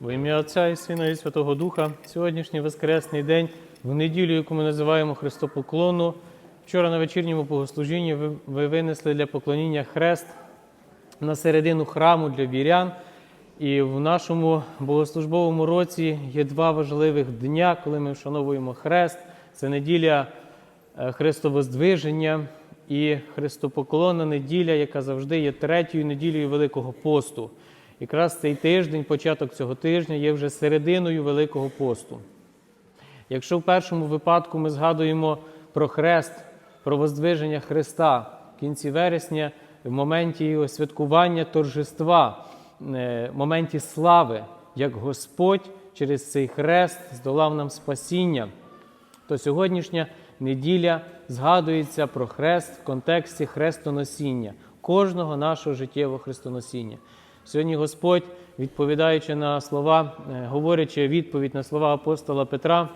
Во ім'я Отця і Сина і Святого Духа, сьогоднішній Воскресний день, в неділю, яку ми називаємо Христопоклонну. Вчора на вечірньому богослужінні ви, ви винесли для поклоніння хрест на середину храму для вірян. І в нашому богослужбовому році є два важливих дня, коли ми вшановуємо хрест. Це неділя е, Христовоздвиження і Христопоклонна неділя, яка завжди є третьою неділею Великого посту. Якраз цей тиждень, початок цього тижня, є вже серединою Великого посту. Якщо в першому випадку ми згадуємо про хрест, про воздвиження Христа в кінці вересня, в моменті його святкування торжества, е, в моменті слави, як Господь через цей хрест здолав нам спасіння, то сьогоднішня неділя згадується про хрест в контексті хрестоносіння, кожного нашого життєвого хрестоносіння. Сьогодні Господь, відповідаючи на слова, е, говорячи відповідь на слова апостола Петра,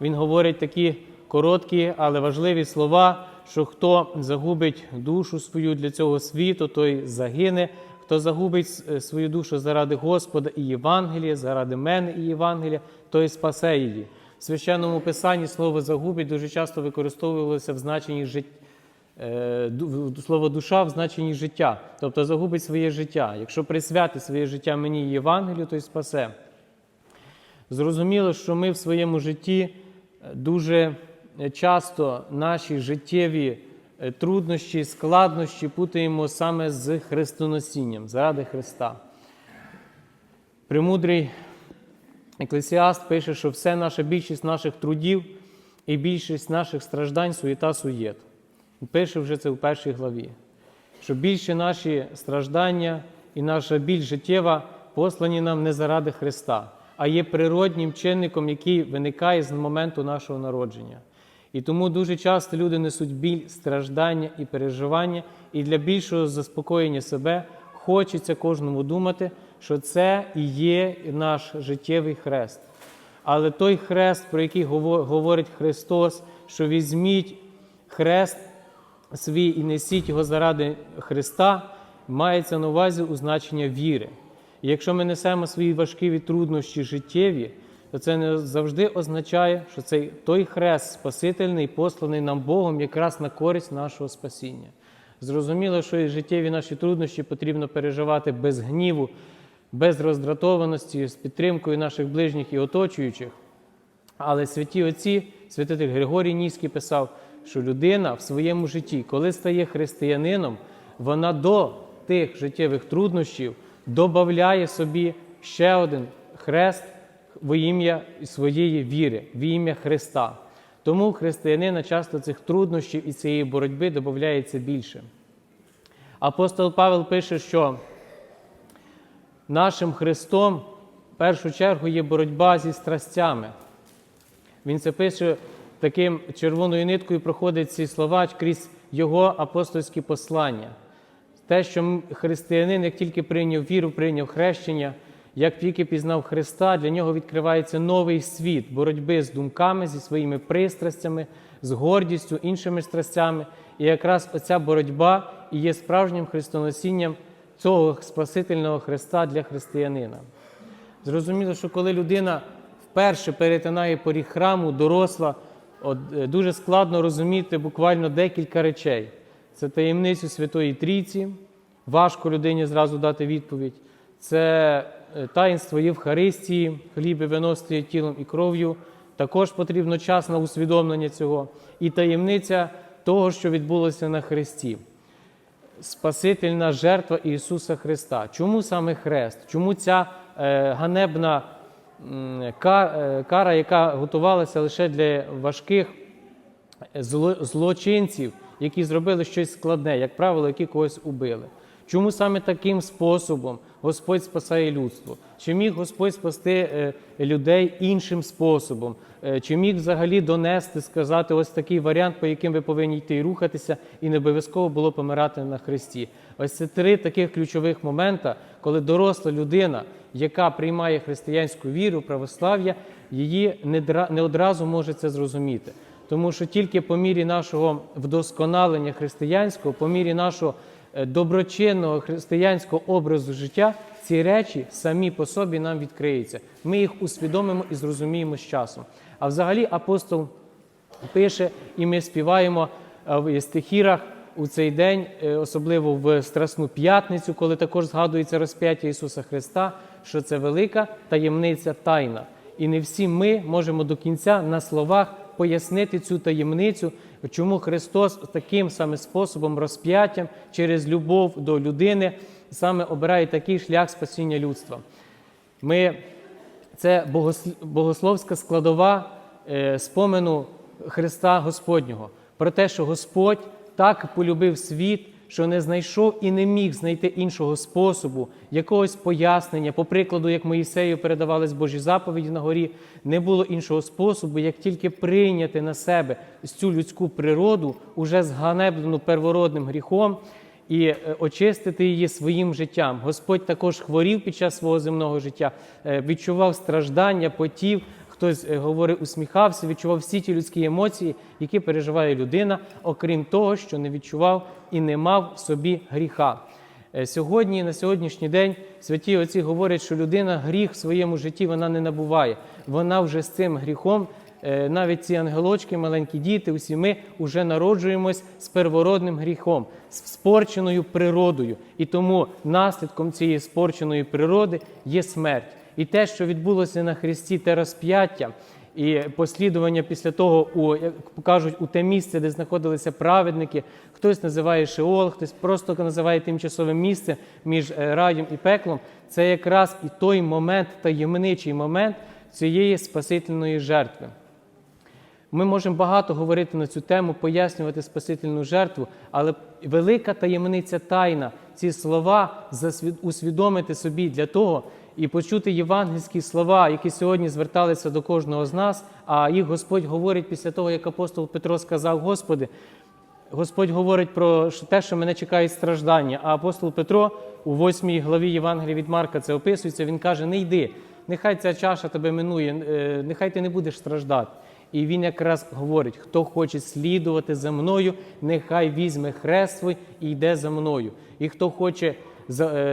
він говорить такі короткі, але важливі слова, що хто загубить душу свою для цього світу, той загине. Хто загубить е, свою душу заради Господа і Євангелія, заради мене і Євангелія, той спасе її. В священному писанні слово загубить дуже часто використовувалося в значенні життя. Слово душа в значенні життя, тобто загубить своє життя. Якщо присвятить своє життя мені і Євангелію, то й спасе. Зрозуміло, що ми в своєму житті дуже часто наші життєві е, труднощі, складнощі путаємо саме з хрестоносінням заради Христа. Премудрий еклесіаст пише, що все наша більшість наших трудів і більшість наших страждань суєта суєт. Пише вже це у першій главі. Що більше наші страждання і наша біль життєва послані нам не заради Христа, а є природнім чинником, який виникає з моменту нашого народження. І тому дуже часто люди несуть біль, страждання і переживання, і для більшого заспокоєння себе хочеться кожному думати, що це і є наш життєвий хрест. Але той хрест, про який говорить Христос, що візьміть хрест свій і несіть його заради Христа, мається на увазі у значення віри. І якщо ми несемо свої важкі труднощі життєві, то це не завжди означає, що цей той хрест спасительний, посланий нам Богом якраз на користь нашого спасіння. Зрозуміло, що і життєві наші труднощі потрібно переживати без гніву, без роздратованості, з підтримкою наших ближніх і оточуючих. Але святі отці, святитель Григорій Ніський писав, що людина в своєму житті, коли стає християнином, вона до тих життєвих труднощів додає собі ще один хрест во ім'я своєї віри, в ім'я Христа. Тому християнина часто цих труднощів і цієї боротьби додається більше. Апостол Павел пише, що нашим Христом в першу чергу є боротьба зі страстями. Він це пише таким червоною ниткою проходить ці слова крізь його апостольські послання. Те, що християнин, як тільки прийняв віру, прийняв хрещення, як тільки пізнав Христа, для нього відкривається новий світ боротьби з думками, зі своїми пристрастями, з гордістю, іншими страстями. І якраз оця боротьба і є справжнім хрестоносінням цього Спасительного Христа для християнина. Зрозуміло, що коли людина вперше перетинає поріг храму, доросла, от, дуже складно розуміти буквально декілька речей. Це таємницю Святої Трійці, важко людині зразу дати відповідь. Це таїнство Євхаристії, хліб і вино стає тілом і кров'ю. Також потрібно час на усвідомлення цього. І таємниця того, що відбулося на Христі. Спасительна жертва Ісуса Христа. Чому саме Хрест? Чому ця е, ганебна е, кара, яка готувалася лише для важких злочинців, які зробили щось складне, як правило, які когось убили? Чому саме таким способом Господь спасає людство? Чи міг Господь спасти людей іншим способом? Чи міг взагалі донести, сказати ось такий варіант, по яким ви повинні йти і рухатися, і не обов'язково було помирати на Христі? Ось це три таких ключових момента, коли доросла людина, яка приймає християнську віру, православ'я, її не одразу може це зрозуміти. Тому що тільки по мірі нашого вдосконалення християнського, по мірі нашого е, доброчинного християнського образу життя, ці речі самі по собі нам відкриються. Ми їх усвідомимо і зрозуміємо з часом. А взагалі апостол пише, і ми співаємо е, в стихірах у цей день, е, особливо в Страсну п'ятницю, коли також згадується розп'яття Ісуса Христа, що це велика таємниця тайна. І не всі ми можемо до кінця на словах пояснити цю таємницю, чому Христос таким саме способом розп'яттям через любов до людини саме обирає такий шлях спасіння людства. Ми це богословська складова е, спомену Христа Господнього про те, що Господь так полюбив світ, що не знайшов і не міг знайти іншого способу, якогось пояснення, по прикладу, як Моїсею передавались Божі заповіді на горі, не було іншого способу, як тільки прийняти на себе цю людську природу, уже зганеблену первородним гріхом, і е, очистити її своїм життям. Господь також хворів під час свого земного життя, е, відчував страждання, потів. Хтось е, говорив, усміхався, відчував всі ті людські емоції, які переживає людина, окрім того, що не відчував і не мав в собі гріха. Е, Сьогодні, на сьогоднішній день, святі отці говорять, що людина гріх в своєму житті вона не набуває. Вона вже з цим гріхом Е, навіть ці ангелочки, маленькі діти, усі ми вже народжуємось з первородним гріхом, з спорченою природою. І тому наслідком цієї спорченої природи є смерть. І те, що відбулося на Христі, те розп'яття і послідування після того, у, як кажуть, у те місце, де знаходилися праведники, хтось називає Шеол, хтось просто називає тимчасовим місцем між е, раєм і пеклом. Це якраз і той момент, таємничий момент цієї спасительної жертви. Ми можемо багато говорити на цю тему, пояснювати спасительну жертву, але велика таємниця тайна, ці слова усвідомити собі для того і почути євангельські слова, які сьогодні зверталися до кожного з нас, а їх Господь говорить після того, як апостол Петро сказав: Господи, Господь говорить про те, що мене чекають страждання. А апостол Петро у 8 главі Євангелія від Марка це описується. Він каже: Не йди, нехай ця чаша тебе минує, е, нехай ти не будеш страждати. І він якраз говорить: хто хоче слідувати за мною, нехай візьме хрест свій і йде за мною. І хто хоче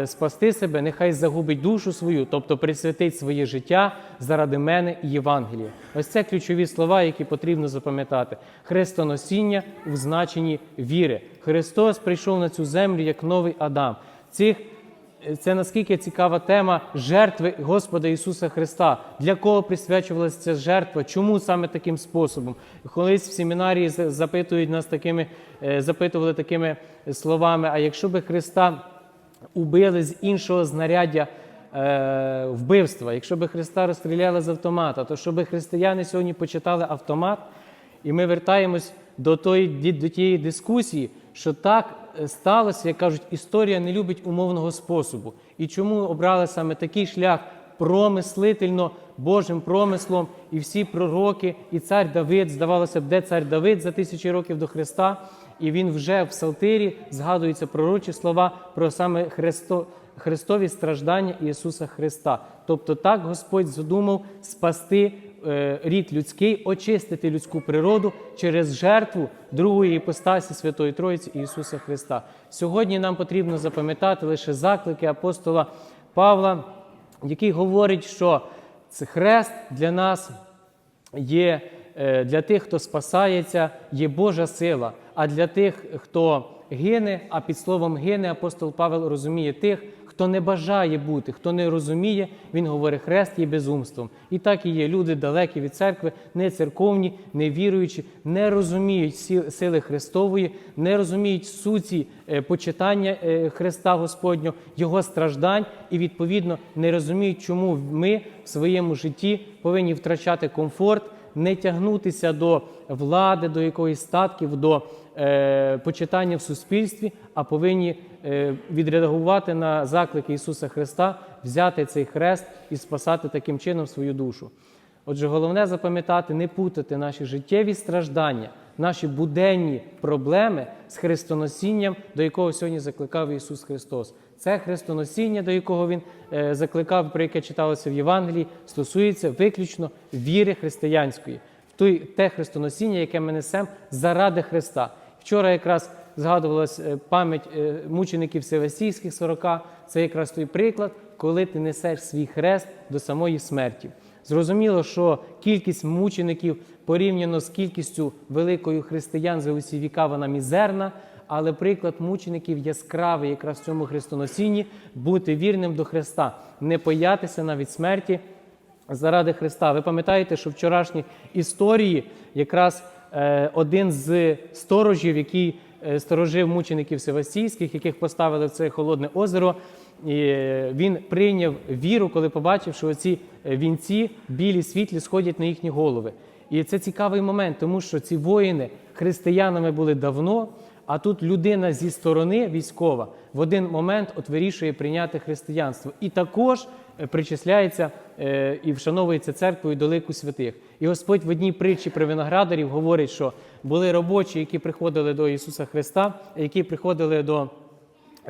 спасти себе, нехай загубить душу свою, тобто присвятить своє життя заради мене і Євангелія. Ось це ключові слова, які потрібно запам'ятати. Хрестоносіння в значенні віри. Христос прийшов на цю землю як новий Адам. Цих це наскільки цікава тема жертви Господа Ісуса Христа. Для кого присвячувалася ця жертва? Чому саме таким способом? Колись в семінарії запитують нас такими, е, запитували такими словами: а якщо би Христа убили з іншого знаряддя е, вбивства, якщо би Христа розстріляли з автомата, то щоб християни сьогодні почитали автомат, і ми вертаємось до, тої, до тієї дискусії, що так е, сталося, як кажуть, історія не любить умовного способу. І чому обрали саме такий шлях промислительно Божим промислом, і всі пророки, і цар Давид, здавалося б, де цар Давид за тисячі років до Христа, і він вже в Псалтирі згадуються пророчі слова про саме Христо, Христові страждання Ісуса Христа. Тобто так Господь задумав спасти е, рід людський, очистити людську природу через жертву другої іпостасі Святої Троїці Ісуса Христа. Сьогодні нам потрібно запам'ятати лише заклики апостола Павла, який говорить, що це хрест для нас є для тих, хто спасається, є Божа сила. А для тих, хто гине, а під словом гине, апостол Павел розуміє тих, хто не бажає бути, хто не розуміє, він говорить, хрест є безумством. І так і є люди далекі від церкви, не церковні, не віруючі, не розуміють сили Христової, не розуміють суті е, почитання е, Христа Господнього, Його страждань, і відповідно не розуміють, чому ми в своєму житті повинні втрачати комфорт не тягнутися до влади, до якоїсь статків, до е, почитання в суспільстві, а повинні е, відреагувати на заклики Ісуса Христа, взяти цей хрест і спасати таким чином свою душу. Отже, головне запам'ятати, не путати наші життєві страждання, наші буденні проблеми з хрестоносінням, до якого сьогодні закликав Ісус Христос. Це хрестоносіння, до якого Він е, закликав, про яке читалося в Євангелії, стосується виключно віри християнської, в той, те хрестоносіння, яке ми несемо заради Христа. Вчора якраз згадувалась е, пам'ять е, мучеників Севастійських 40. Це якраз той приклад, коли ти несеш свій хрест до самої смерті. Зрозуміло, що кількість мучеників порівняно з кількістю великою християн за усі віка вона мізерна, але приклад мучеників яскравий якраз в цьому хрестоносінні бути вірним до Христа, не боятися навіть смерті заради Христа. Ви пам'ятаєте, що в вчорашній історії якраз е, один з сторожів, який е, сторожив мучеників Севастійських, яких поставили в це холодне озеро, він прийняв віру, коли побачив, що оці е, вінці білі світлі сходять на їхні голови. І це цікавий момент, тому що ці воїни християнами були давно. А тут людина зі сторони військова в один момент от вирішує прийняти християнство і також е, причисляється е, і вшановується церквою до лику святих. І Господь в одній притчі про виноградарів говорить, що були робочі, які приходили до Ісуса Христа, які приходили до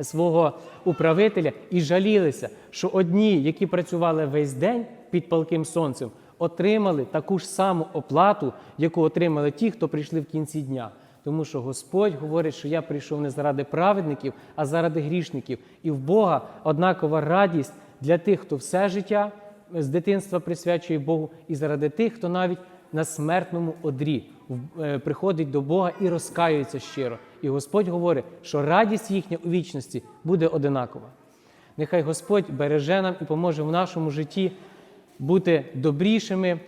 свого управителя і жалілися, що одні, які працювали весь день під палким сонцем, отримали таку ж саму оплату, яку отримали ті, хто прийшли в кінці дня. Тому що Господь говорить, що я прийшов не заради праведників, а заради грішників. І в Бога однакова радість для тих, хто все життя з дитинства присвячує Богу, і заради тих, хто навіть на смертному одрі е, приходить до Бога і розкаюється щиро. І Господь говорить, що радість їхня у вічності буде одинакова. Нехай Господь береже нам і поможе в нашому житті бути добрішими,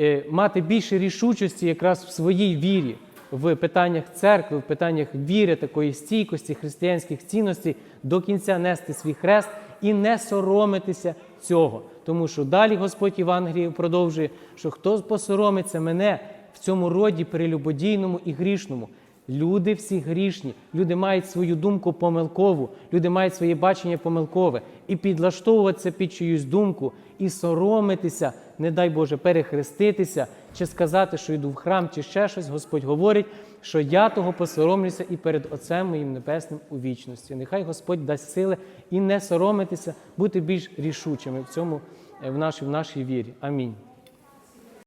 е, мати більше рішучості якраз в своїй вірі, в питаннях церкви, в питаннях віри, такої стійкості, християнських цінностей, до кінця нести свій хрест і не соромитися цього. Тому що далі Господь Євангеліє продовжує, що хто посоромиться мене в цьому роді прелюбодійному і грішному. Люди всі грішні, люди мають свою думку помилкову, люди мають своє бачення помилкове. І підлаштовуватися під чиюсь думку, і соромитися, не дай Боже, перехреститися, чи сказати, що йду в храм, чи ще щось, Господь говорить, що я того посоромлюся і перед Отцем моїм Небесним у вічності. Нехай Господь дасть сили і не соромитися, бути більш рішучими в цьому, е, в нашій, в нашій вірі. Амінь.